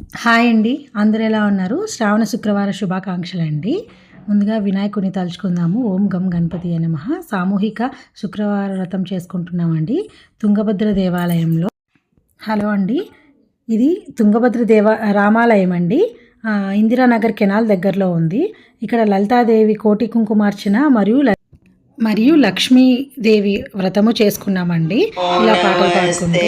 Hi అండి. అందరు ఎలా ఉన్నారు? శ్రావణ శుక్రవార శుభాకాంక్షలు అండి ముందుగా వినాయకుడిని తలుచుకుందాము. ఓం గం గణపతి నమ. సామూహిక శుక్రవార వ్రతం చేసుకుంటున్నామండి. తుంగభద్ర దేవాలయంలో. హలో అండి. ఇది తుంగభద్ర దేవ రామాలయం అండి ఇందిరానగర్ కెనాల్ దగ్గరలో ఉంది. ఇక్కడ లలితాదేవి కోటి కుంకుమార్చన మరియు మరియు లక్ష్మీదేవి వ్రతము చేసుకున్నామండి. ఇలా పాటలు పాడుకుంటూ.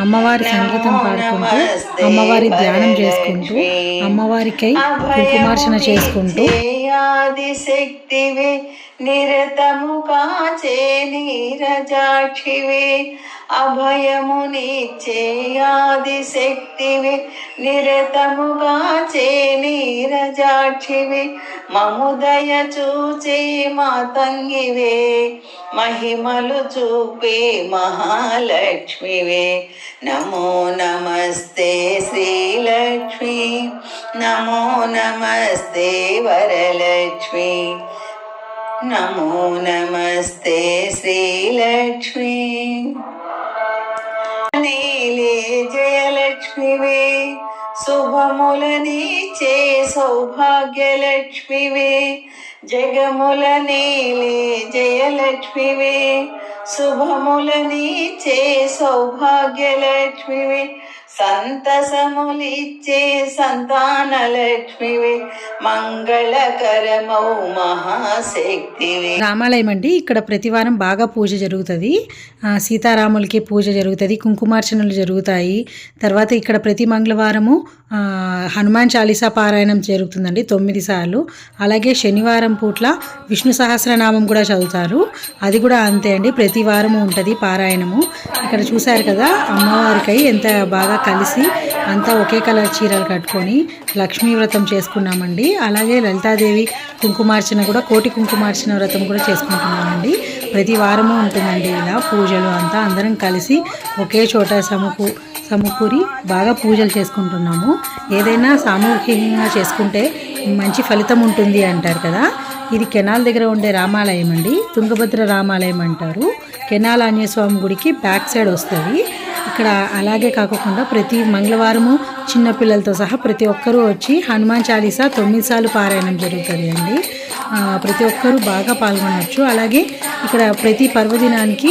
అమ్మవారి సంగీతం పాడుకుంటూ అమ్మవారి ధ్యానం చేసుకుంటూ అమ్మవారికై కుంకుమార్చన చేసుకుంటూ. నిరతము కాచే నీరజాక్షివే. అభయమునిచ్చే ఆది శక్తివే నిరతము కాచే నీరజాక్షివే మముదయ చూచే మాతంగివే మహిమలు చూపే మహాలక్ష్మివే. నమో నమస్తే శ్రీలక్ష్మి నమో నమస్తే వరలక్ష్మి. నమో నమస్తే శ్రీలక్ష్మి. జయలక్ష్మివే శుభములనిచే సౌభాగ్యలక్ష్మివే జగముల నీలే జయలక్ష్మివే శుభములనిచే సౌభాగ్యలక్ష్మివే సంతసములిచ్చే సంతానలక్ష్మివే మంగళకరమౌ మహాశక్తివి. రామాలయం అండి ఇక్కడ ప్రతివారం బాగా పూజ జరుగుతుంది. సీతారాములకి పూజ జరుగుతుంది కుంకుమార్చనలు జరుగుతాయి. తర్వాత ఇక్కడ ప్రతి మంగళవారము హనుమాన్ చాలీసా పారాయణం జరుగుతుందండి తొమ్మిది సార్లు. అలాగే శనివారం పూట్ల విష్ణు సహస్రనామం కూడా చదువుతారు. అది కూడా అంతే అండి ప్రతి వారము ఉంటుంది పారాయణము. ఇక్కడ చూశారు కదా అమ్మవారికై ఎంత బాగా కలిసి అంతా ఒకే కలర్ చీరలు కట్టుకొని లక్ష్మీ వ్రతం చేసుకున్నామండి. అలాగే లలితాదేవి కుంకుమార్చన కూడా కోటి కుంకుమార్చన వ్రతం కూడా చేసుకుంటున్నామండి. ప్రతి వారము ఉంటుందండి ఇలా పూజలు అంతా. అందరం కలిసి ఒకే చోట సమకూ సమకూరి బాగా పూజలు చేసుకుంటున్నాము. ఏదైనా సామూహికంగా చేసుకుంటే మంచి ఫలితం ఉంటుంది అంటారు కదా. ఇది కెనాల్ దగ్గర ఉండే రామాలయం అండి. తుంగభద్ర రామాలయం అంటారు. కెనాల్ ఆంజనేయ స్వామి గుడికి బ్యాక్ సైడ్ వస్తుంది. ఇక్కడ అలాగే కాకుండా ప్రతి మంగళవారము చిన్నపిల్లలతో సహా ప్రతి ఒక్కరూ వచ్చి హనుమాన్ చాలీసా తొమ్మిది సార్లు పారాయణం జరుగుతుంది అండి. ప్రతి ఒక్కరూ బాగా పాల్గొనవచ్చు అలాగే ఇక్కడ ప్రతి పర్వదినానికి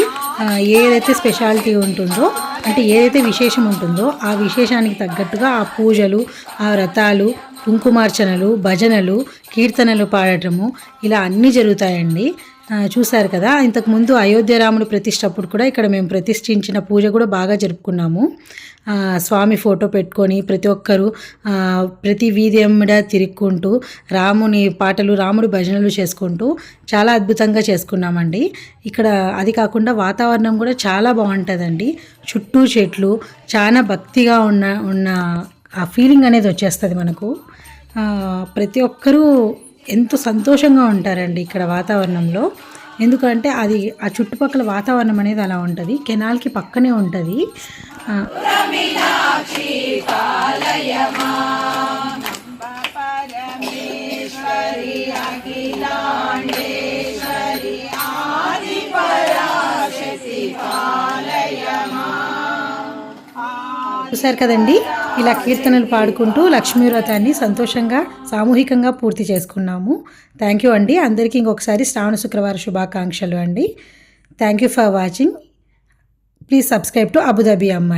ఏదైతే స్పెషాలిటీ ఉంటుందో అంటే ఏదైతే విశేషం ఉంటుందో ఆ విశేషానికి తగ్గట్టుగా ఆ పూజలు ఆ వ్రతాలు కుంకుమార్చనలు భజనలు కీర్తనలు పాడటము ఇలా అన్నీ జరుగుతాయండి. చూశారు కదా ఇంతకుముందు అయోధ్య రాముడు ప్రతిష్ట అప్పుడు కూడా ఇక్కడ మేము ప్రతిష్ఠించిన పూజ కూడా బాగా జరుపుకున్నాము. స్వామి ఫోటో పెట్టుకొని ప్రతి ఒక్కరు ప్రతి వీధి ఎమ్మడ తిరుక్కుంటూ రాముని పాటలు రాముడి భజనలు చేసుకుంటూ చాలా అద్భుతంగా చేసుకున్నామండి. ఇక్కడ అది కాకుండా వాతావరణం కూడా చాలా బాగుంటుందండి. చుట్టూ చెట్లు చాలా భక్తిగా ఉన్న ఉన్న ఆ ఫీలింగ్ అనేది వచ్చేస్తుంది మనకు. ప్రతి ఒక్కరూ ఎంతో సంతోషంగా ఉంటారండి ఇక్కడ వాతావరణంలో. ఎందుకంటే అది ఆ చుట్టుపక్కల వాతావరణం అనేది అలా ఉంటుంది. కెనాల్కి పక్కనే ఉంటుంది. చూశారు కదండి? ఇలా కీర్తనలు పాడుకుంటూ లక్ష్మీ వ్రతాన్ని సంతోషంగా సామూహికంగా పూర్తి చేసుకున్నాము. థ్యాంక్ యూ అండి. అందరికీ ఇంకొకసారి శ్రావణ శుక్రవార శుభాకాంక్షలు అండి. Thank you for watching please subscribe to Abu Dhabi అమ్మాయి